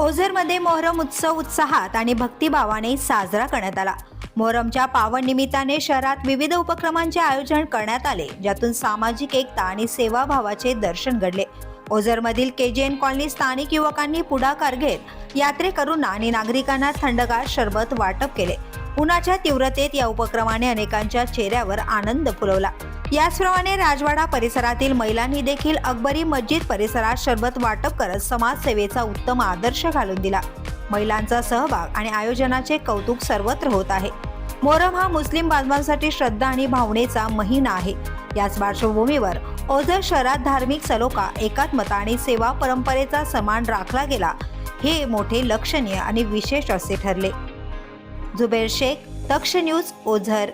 ओझरमध्ये मोहरम उत्सव उत्साहात आणि भक्तिभावाने साजरा करण्यात आला. मोहरमच्या पावन निमित्ताने शहरात विविध उपक्रमांचे आयोजन करण्यात आले ज्यातून सामाजिक एकता आणि सेवाभावाचे दर्शन घडले. ओझरमधील केजीएन कॉलनी स्थानिक युवकांनी पुढाकार घेत यात्रेकरूंना आणि नागरिकांना थंडगार शरबत वाटप केले. उन्हाच्या तीव्रतेत या उपक्रमाने अनेकांच्या चेहऱ्यावर आनंद फुलवला. याचप्रमाणे राजवाडा परिसरातील महिलांनी देखील अकबरी मस्जिद परिसरात शरबत वाटप करत समाजसेवेचा उत्तम आदर्श घालून दिला. महिलांचा सहभाग आणि आयोजनाचे कौतुक सर्वत्र होत आहे. मोहरम हा मुस्लिम बांधवांसाठी श्रद्धा आणि भावनेचा महिना आहे. याच पार्श्वभूमीवर ओझर शहरात धार्मिक सलोखा एकात्मता आणि सेवा परंपरेचा समान राखला गेला हे मोठे लक्षणीय आणि विशेष असे ठरले. झुबेर शेख दक्ष न्यूज ओझर.